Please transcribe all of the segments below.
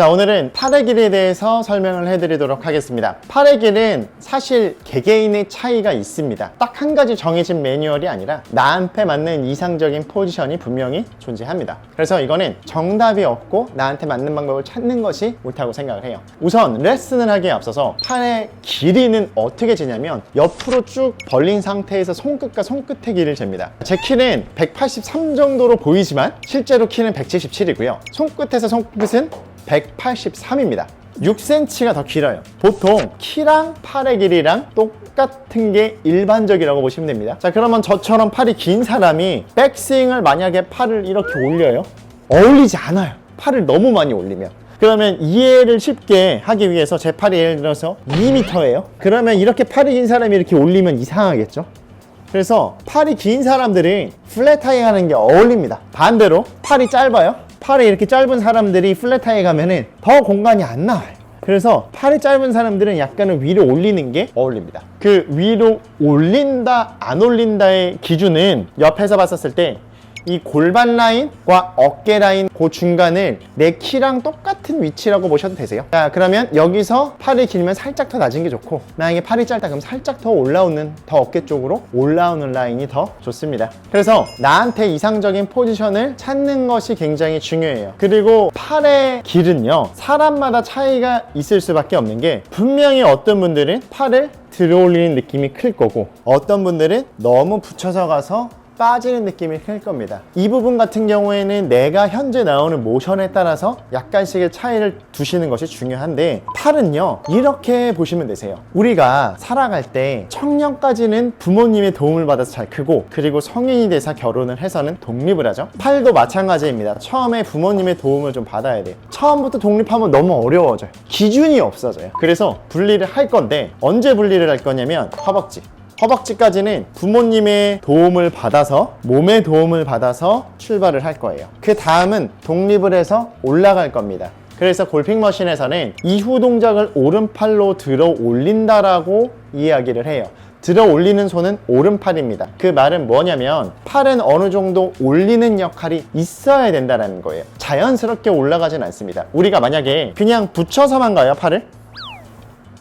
자 오늘은 팔의 길에 대해서 설명을 해드리도록 하겠습니다. 팔의 길은 사실 개개인의 차이가 있습니다. 딱 한 가지 정해진 매뉴얼이 아니라 나한테 맞는 이상적인 포지션이 분명히 존재합니다. 그래서 이거는 정답이 없고 나한테 맞는 방법을 찾는 것이 옳다고 생각을 해요. 우선 레슨을 하기에 앞서서 팔의 길이는 어떻게 재냐면 옆으로 쭉 벌린 상태에서 손끝과 손끝의 길이를 잽니다. 제 키는 183 정도로 보이지만 실제로 키는 177이고요. 손끝에서 손끝은 183입니다. 6cm가 더 길어요. 보통 키랑 팔의 길이랑 똑같은 게 일반적이라고 보시면 됩니다. 자, 그러면 저처럼 팔이 긴 사람이 백스윙을 만약에 팔을 이렇게 올려요. 어울리지 않아요. 팔을 너무 많이 올리면. 그러면 이해를 쉽게 하기 위해서 제 팔이 예를 들어서 2m예요. 그러면 이렇게 팔이 긴 사람이 이렇게 올리면 이상하겠죠? 그래서 팔이 긴 사람들이 플랫하게 가는 게 어울립니다. 반대로 팔이 짧아요. 팔이 이렇게 짧은 사람들이 플랫하게 가면은 더 공간이 안 나와요. 그래서 팔이 짧은 사람들은 약간은 위로 올리는 게 어울립니다. 그 위로 올린다, 안 올린다의 기준은 옆에서 봤었을 때 이 골반 라인과 어깨 라인 그 중간을 내 키랑 똑같은 위치라고 보셔도 되세요. 자, 그러면 여기서 팔이 길면 살짝 더 낮은 게 좋고 만약에 팔이 짧다 그럼 살짝 더 올라오는 더 어깨 쪽으로 올라오는 라인이 더 좋습니다. 그래서 나한테 이상적인 포지션을 찾는 것이 굉장히 중요해요. 그리고 팔의 길은요. 사람마다 차이가 있을 수밖에 없는 게 분명히 어떤 분들은 팔을 들어 올리는 느낌이 클 거고 어떤 분들은 너무 붙여서 가서 빠지는 느낌이 클 겁니다. 이 부분 같은 경우에는 내가 현재 나오는 모션에 따라서 약간씩의 차이를 두시는 것이 중요한데 팔은요 이렇게 보시면 되세요. 우리가 살아갈 때 청년까지는 부모님의 도움을 받아서 잘 크고 그리고 성인이 돼서 결혼을 해서는 독립을 하죠. 팔도 마찬가지입니다. 처음에 부모님의 도움을 좀 받아야 돼요. 처음부터 독립하면 너무 어려워져요. 기준이 없어져요. 그래서 분리를 할 건데 언제 분리를 할 거냐면 허벅지. 허벅지까지는 부모님의 도움을 받아서 몸의 도움을 받아서 출발을 할 거예요. 그 다음은 독립을 해서 올라갈 겁니다. 그래서 골핑 머신에서는 이후 동작을 오른팔로 들어 올린다라고 이야기를 해요. 들어 올리는 손은 오른팔입니다. 그 말은 뭐냐면 팔은 어느 정도 올리는 역할이 있어야 된다는 거예요. 자연스럽게 올라가진 않습니다. 우리가 만약에 그냥 붙여서만 가요, 팔을?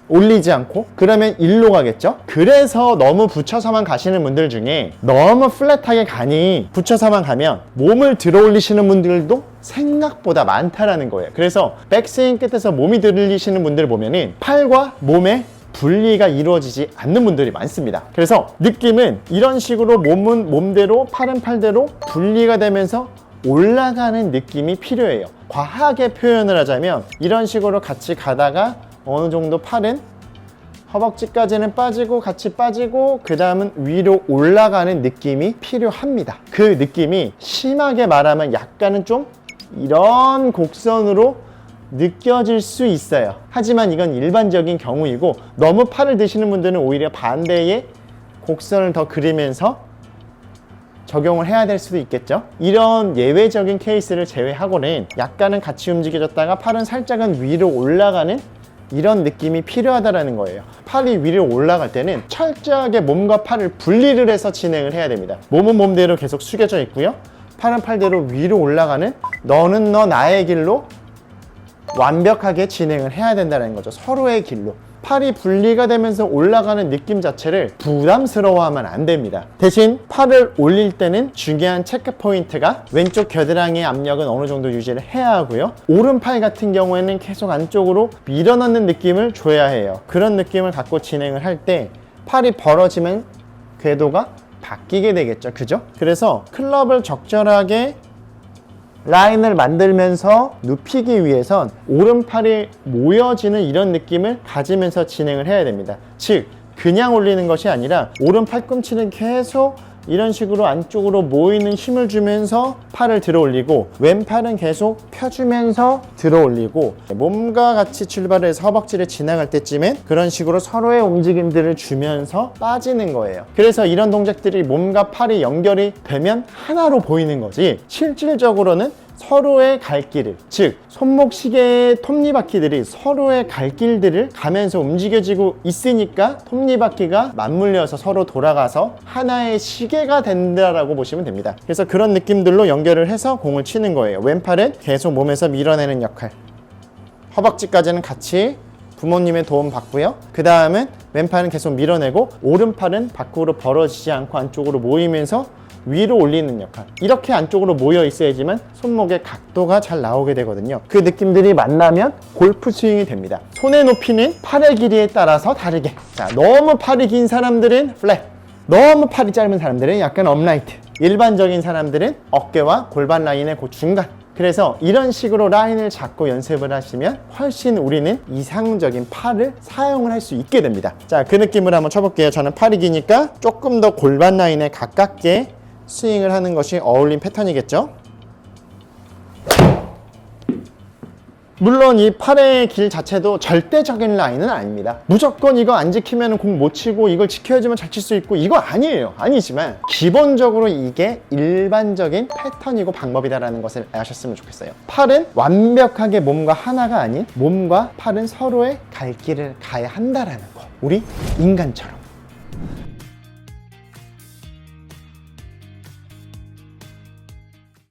올리지 않고 그러면 일로 가겠죠? 그래서 너무 붙여서만 가시는 분들 중에 너무 플랫하게 가니 붙여서만 가면 몸을 들어 올리시는 분들도 생각보다 많다라는 거예요. 그래서 백스윙 끝에서 몸이 들리시는 분들 보면은 팔과 몸의 분리가 이루어지지 않는 분들이 많습니다. 그래서 느낌은 이런 식으로 몸은 몸대로 팔은 팔대로 분리가 되면서 올라가는 느낌이 필요해요. 과하게 표현을 하자면 이런 식으로 같이 가다가 어느 정도 팔은 허벅지까지는 빠지고 같이 빠지고 그 다음은 위로 올라가는 느낌이 필요합니다. 그 느낌이 심하게 말하면 약간은 좀 이런 곡선으로 느껴질 수 있어요. 하지만 이건 일반적인 경우이고 너무 팔을 드시는 분들은 오히려 반대의 곡선을 더 그리면서 적용을 해야 될 수도 있겠죠. 이런 예외적인 케이스를 제외하고는 약간은 같이 움직여졌다가 팔은 살짝은 위로 올라가는 이런 느낌이 필요하다라는 거예요. 팔이 위로 올라갈 때는 철저하게 몸과 팔을 분리를 해서 진행을 해야 됩니다. 몸은 몸대로 계속 숙여져 있고요. 팔은 팔대로 위로 올라가는 너는 너 나의 길로 완벽하게 진행을 해야 된다는 거죠. 서로의 길로. 팔이 분리가 되면서 올라가는 느낌 자체를 부담스러워하면 안 됩니다. 대신 팔을 올릴 때는 중요한 체크 포인트가 왼쪽 겨드랑이의 압력은 어느 정도 유지를 해야 하고요. 오른팔 같은 경우에는 계속 안쪽으로 밀어넣는 느낌을 줘야 해요. 그런 느낌을 갖고 진행을 할 때 팔이 벌어지면 궤도가 바뀌게 되겠죠. 그죠? 그래서 클럽을 적절하게 라인을 만들면서 눕히기 위해선 오른팔이 모여지는 이런 느낌을 가지면서 진행을 해야 됩니다. 즉, 그냥 올리는 것이 아니라 오른 팔꿈치는 계속 이런 식으로 안쪽으로 모이는 힘을 주면서 팔을 들어 올리고 왼팔은 계속 펴주면서 들어 올리고 몸과 같이 출발해서 허벅지를 지나갈 때쯤엔 그런 식으로 서로의 움직임들을 주면서 빠지는 거예요. 그래서 이런 동작들이 몸과 팔이 연결이 되면 하나로 보이는 거지 실질적으로는 서로의 갈 길을 즉 손목 시계의 톱니바퀴들이 서로의 갈 길들을 가면서 움직여지고 있으니까 톱니바퀴가 맞물려서 서로 돌아가서 하나의 시계가 된다라고 보시면 됩니다. 그래서 그런 느낌들로 연결을 해서 공을 치는 거예요. 왼팔은 계속 몸에서 밀어내는 역할. 허벅지까지는 같이 부모님의 도움 받고요. 그 다음은 왼팔은 계속 밀어내고 오른팔은 밖으로 벌어지지 않고 안쪽으로 모이면서 위로 올리는 역할. 이렇게 안쪽으로 모여 있어야지만 손목의 각도가 잘 나오게 되거든요. 그 느낌들이 만나면 골프 스윙이 됩니다. 손의 높이는 팔의 길이에 따라서 다르게. 자, 너무 팔이 긴 사람들은 플랫. 너무 팔이 짧은 사람들은 약간 업라이트. 일반적인 사람들은 어깨와 골반 라인의 그 중간. 그래서 이런 식으로 라인을 잡고 연습을 하시면 훨씬 우리는 이상적인 팔을 사용을 할 수 있게 됩니다. 자, 그 느낌으로 한번 쳐볼게요. 저는 팔이 기니까 조금 더 골반 라인에 가깝게 스윙을 하는 것이 어울린 패턴이겠죠? 물론 이 팔의 길 자체도 절대적인 라인은 아닙니다. 무조건 이거 안 지키면 공 못 치고 이걸 지켜야지만 잘 칠 수 있고 이거 아니에요. 아니지만 기본적으로 이게 일반적인 패턴이고 방법이다라는 것을 아셨으면 좋겠어요. 팔은 완벽하게 몸과 하나가 아닌 몸과 팔은 서로의 갈 길을 가야 한다라는 거. 우리 인간처럼.